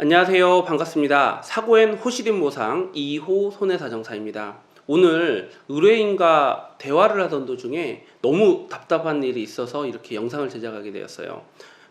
안녕하세요. 반갑습니다. 사고엔 호시딘 모상 2호 손해사정사입니다. 오늘 의뢰인과 대화를 하던 도중에 너무 답답한 일이 있어서 이렇게 영상을 제작하게 되었어요.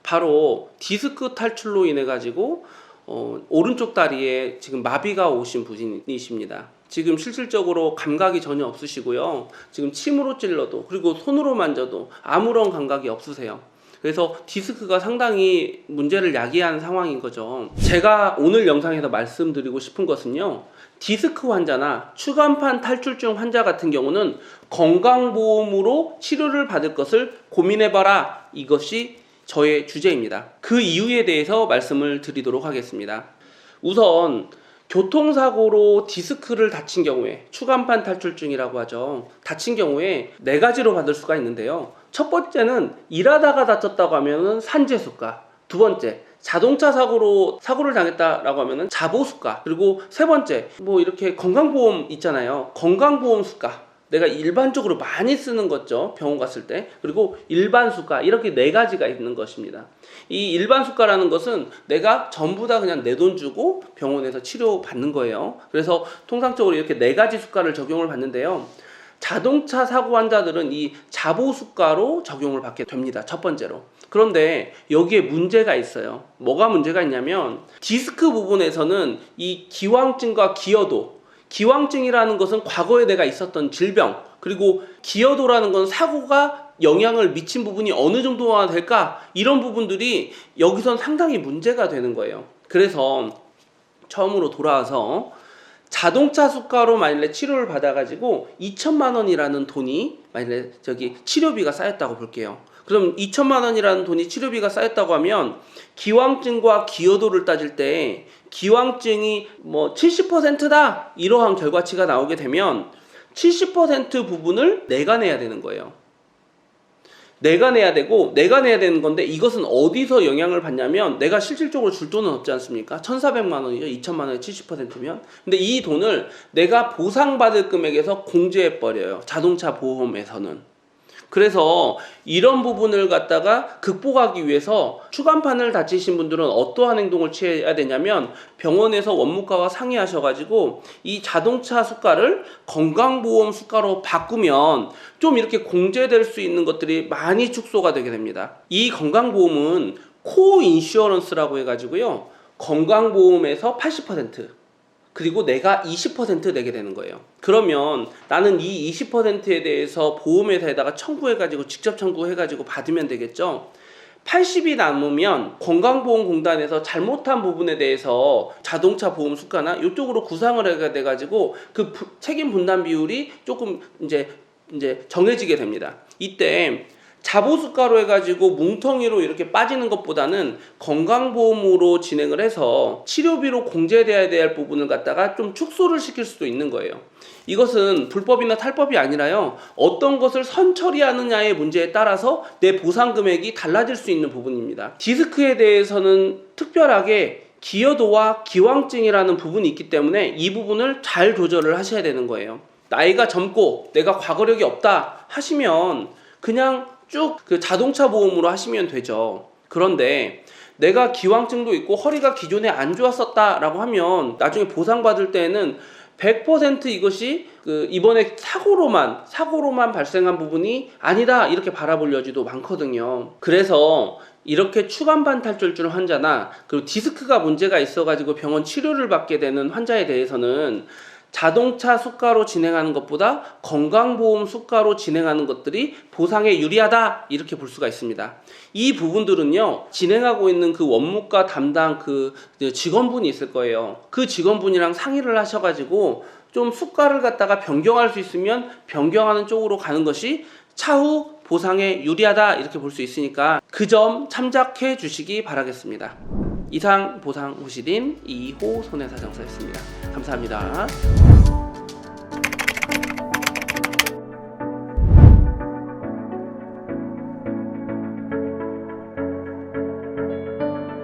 바로 디스크 탈출로 인해 가지고 어, 오른쪽 다리에 지금 마비가 오신 분이십니다. 지금 실질적으로 감각이 전혀 없으시고요. 지금 침으로 찔러도 그리고 손으로 만져도 아무런 감각이 없으세요. 그래서 디스크가 상당히 문제를 야기한 상황인 거죠. 제가 오늘 영상에서 말씀드리고 싶은 것은요. 디스크 환자나 추간판 탈출증 환자 같은 경우는 건강보험으로 치료를 받을 것을 고민해봐라. 이것이 저의 주제입니다. 그 이유에 대해서 말씀을 드리도록 하겠습니다. 우선 교통사고로 디스크를 다친 경우에 추간판 탈출증이라고 하죠. 다친 경우에 네 가지로 받을 수가 있는데요. 첫 번째는 일하다가 다쳤다고 하면은 산재수가. 두 번째 자동차 사고로 사고를 당했다라고 하면은 자보수가. 그리고 세 번째 뭐 이렇게 건강보험 있잖아요. 건강보험 수가. 내가 일반적으로 많이 쓰는 거죠. 병원 갔을 때. 그리고 일반 수가. 이렇게 네 가지가 있는 것입니다. 이 일반 수가라는 것은 내가 전부 다 그냥 내 돈 주고 병원에서 치료 받는 거예요. 그래서 통상적으로 이렇게 네 가지 수가를 적용을 받는데요. 자동차 사고 환자들은 이 자보 수가로 적용을 받게 됩니다. 첫 번째로. 그런데 여기에 문제가 있어요. 뭐가 문제가 있냐면 디스크 부분에서는 이 기왕증과 기여도 기왕증이라는 것은 과거에 내가 있었던 질병, 그리고 기여도라는 건 사고가 영향을 미친 부분이 어느 정도가 될까? 이런 부분들이 여기선 상당히 문제가 되는 거예요. 그래서 처음으로 돌아와서 자동차 수가로 만일에 치료를 받아가지고 2천만 원이라는 돈이 만일에 저기 치료비가 쌓였다고 볼게요. 그럼 2천만 원이라는 돈이 치료비가 쌓였다고 하면 기왕증과 기여도를 따질 때 기왕증이 뭐 70%다 이러한 결과치가 나오게 되면 70% 부분을 내가 내야 되는 거예요. 내가 내야 되고 내가 내야 되는 건데 이것은 어디서 영향을 받냐면 내가 실질적으로 줄 돈은 없지 않습니까? 1,400만 원이죠. 2천만 원의 70%면. 근데 이 돈을 내가 보상받을 금액에서 공제해 버려요. 자동차 보험에서는. 그래서 이런 부분을 갖다가 극복하기 위해서 추간판을 다치신 분들은 어떠한 행동을 취해야 되냐면 병원에서 원무과와 상의하셔가지고 이 자동차 수가를 건강보험 수가로 바꾸면 좀 이렇게 공제될 수 있는 것들이 많이 축소가 되게 됩니다. 이 건강보험은 코 인슈어런스라고 해가지고요. 건강보험에서 80% 그리고 내가 20% 내게 되는 거예요. 그러면 나는 이 20%에 대해서 보험회사에다가 청구해가지고 직접 청구해가지고 받으면 되겠죠. 80이 남으면 건강보험공단에서 잘못한 부분에 대해서 자동차 보험 수가나 이쪽으로 구상을 해가 돼가지고 그 부- 책임 분담 비율이 조금 이제 이제 정해지게 됩니다. 이때 자보수가로 해가지고 뭉텅이로 이렇게 빠지는 것보다는 건강보험으로 진행을 해서 치료비로 공제돼야 될 부분을 갖다가 좀 축소를 시킬 수도 있는 거예요. 이것은 불법이나 탈법이 아니라요. 어떤 것을 선처리하느냐의 문제에 따라서 내 보상 금액이 달라질 수 있는 부분입니다. 디스크에 대해서는 특별하게 기여도와 기왕증이라는 부분이 있기 때문에 이 부분을 잘 조절을 하셔야 되는 거예요. 나이가 젊고 내가 과거력이 없다 하시면 그냥 쭉 그 자동차 보험으로 하시면 되죠. 그런데 내가 기왕증도 있고 허리가 기존에 안 좋았었다라고 하면 나중에 보상받을 때에는 100% 이것이 그 이번에 사고로만 사고로만 발생한 부분이 아니다 이렇게 바라볼 여지도 많거든요. 그래서 이렇게 추간판 탈출증 환자나 그리고 디스크가 문제가 있어가지고 병원 치료를 받게 되는 환자에 대해서는 자동차 수가로 진행하는 것보다 건강보험 수가로 진행하는 것들이 보상에 유리하다 이렇게 볼 수가 있습니다. 이 부분들은요 진행하고 있는 그 원무과 담당 그 직원분이 있을 거예요. 그 직원분이랑 상의를 하셔가지고 좀 수가를 갖다가 변경할 수 있으면 변경하는 쪽으로 가는 것이 차후 보상에 유리하다 이렇게 볼 수 있으니까 그 점 참작해 주시기 바라겠습니다. 이상 보상 호시딘 2호 손해사정사였습니다. 감사합니다.